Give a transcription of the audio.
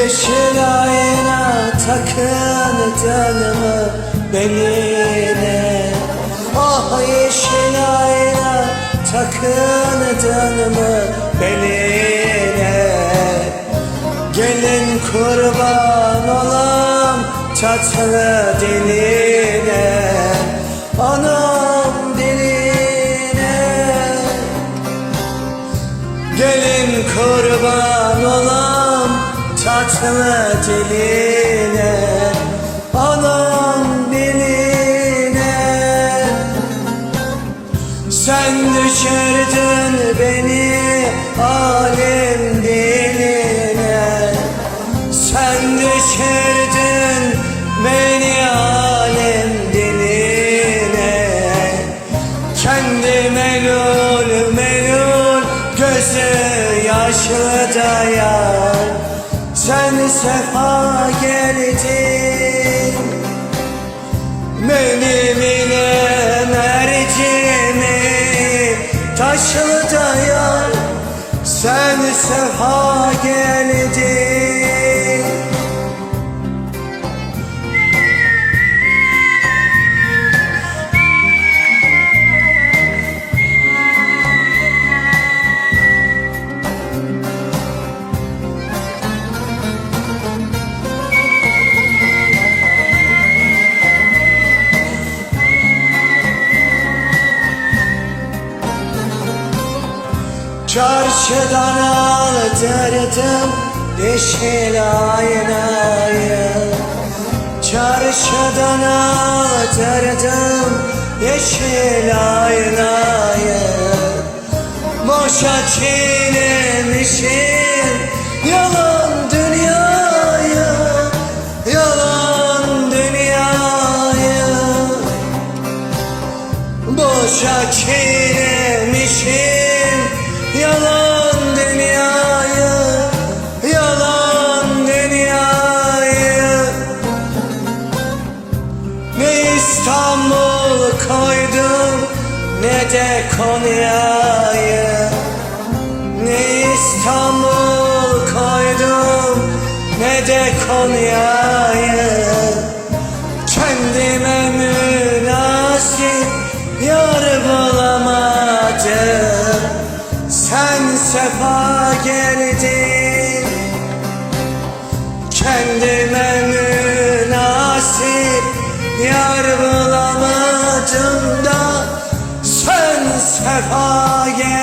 Yeşil ayna takın tanıma beline. Ah yeşil ayna takın tanıma beline. Gelin kurban olam tatlı diline. Anam diline. Gelin kurban tatlı diline Anam diline Sen düşürdün beni alem diline. Sen düşürdün beni alem diline. Kendi Sen sefa geldin benim ile mercimi taşlı dayar Sen sefa geldin Çarşıdan aldırdım yeşil aynayı Çarşıdan aldırdım yeşil aynayı Boşa çiğnemişim de Konya'yı Ne İstanbul koydum. Ne de Konya'yı Kendime münasip yar bulamadım. Sen sefa geldin Kendime münasip yar bulamadım her haye